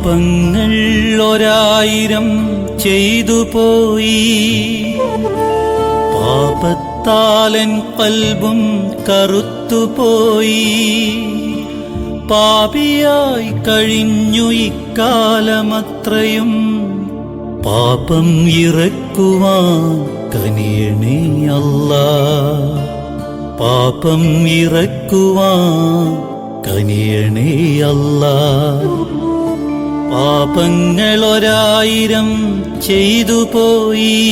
പാപങ്ങൾ ഒരായിരം ചെയ്തു പോയി. പാപത്താലൻ പൽബും കറുത്തുപോയി പാപിയായി കഴിഞ്ഞു ഇക്കാലമത്രയും. പാപം ഇറക്കുവാൻ കനിയണേ അല്ല. പാപം ഇറക്കുവാൻ കനിയണേ അല്ല. പാപങ്ങളൊരായിരം ചെയ്തു പോയി.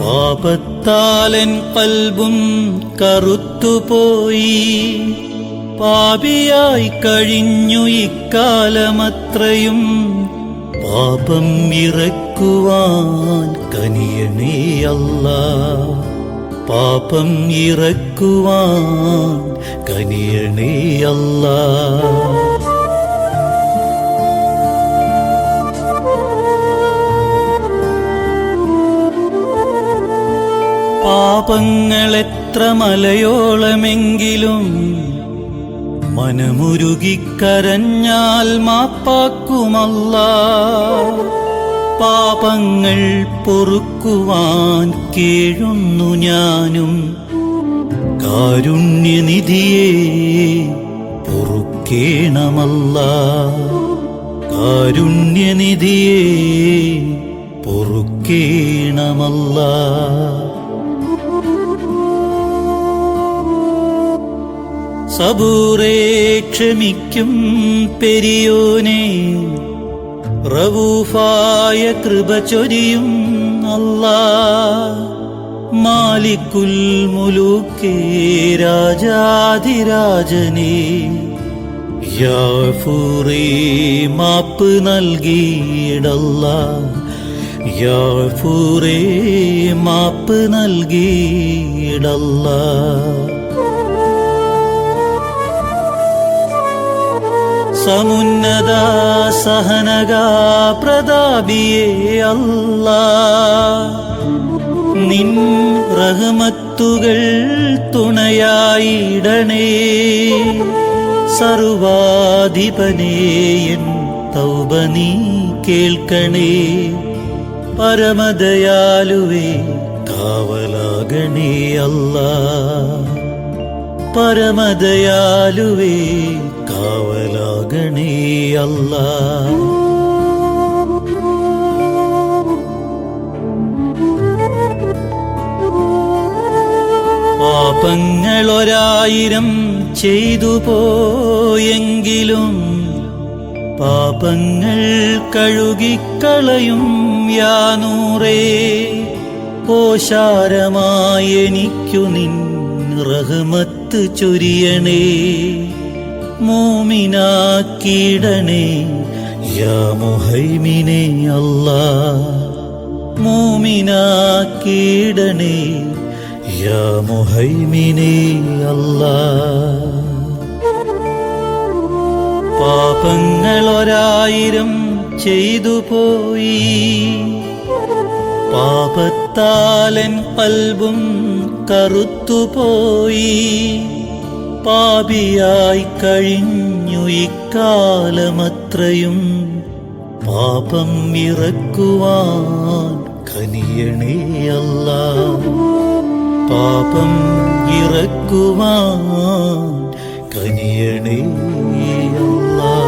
പാപത്താലൻ കൽബും കറുത്തുപോയി പാപിയായി കഴിഞ്ഞു ഇക്കാലമത്രയും. പാപം ഇറക്കുവാൻ കനിയണേ അല്ല. പാപം ഇറക്കുവാൻ കനിയണേ പാപങ്ങളെത്ര മലയോളമെങ്കിലും മനമുരുകിക്കരഞ്ഞാൽ മാപ്പാക്കുമല്ല. പാപങ്ങൾ പൊറുക്കുവാൻ കേഴുന്നു ഞാനും. കാരുണ്യനിധിയെ പൊറുക്കേണമല്ല. കാരുണ്യനിധിയെ പൊറുക്കേണമല്ല. സബൂറേ ക്ഷമിക്കും പെരിയോനെ റവൂഫായ കൃപ ചൊരിയും അല്ലാ. മാലിക്കുൽ മുലൂക്കേ രാജാധിരാജനേ യാഫൂറേ മാപ്പ് നൽകിയിടല്ല. യാഫൂറേ മാപ്പ് നൽകിയിടല്ല. സമുന്നത സഹനക പ്രതാപിയേ അല്ല. നിൻ റഹമത്തുകൾ തുണയായിടണേ. സർവാധിപനേയൻ തൗബ നീ കേൾക്കണേ. പരമദയാലുവേ കാവലാകണേ അല്ല. പരമദയാലുവേ കാവലാകണേ അല്ല. പാപങ്ങളൊരായിരം ചെയ്തു പോയെങ്കിലും പാപങ്ങൾ കഴുകിക്കളയും യാനൂറേ. ഓശാരമായി എനിക്കു നിൻ റഹ്മത്ത് ചൊരിയണേ. മോമിനാക്കിടണേ. യാ മുഹൈമിനെ അല്ലാ. മോമിനാക്കിടണേ. യാ മുഹൈമിനെ അല്ലാ. പാപങ്ങളൊരായിരം ചെയ്തു പോയി. പാപത്താലൻ പൽബും കറുത്തുപോയി പാപിയായി കഴിഞ്ഞു ഇക്കാലമത്രയും. പാപം ഇറക്കുവാൻ കനിയണേ അല്ല. പാപം ഇറക്കുവാൻ കനിയണേ അല്ലാ.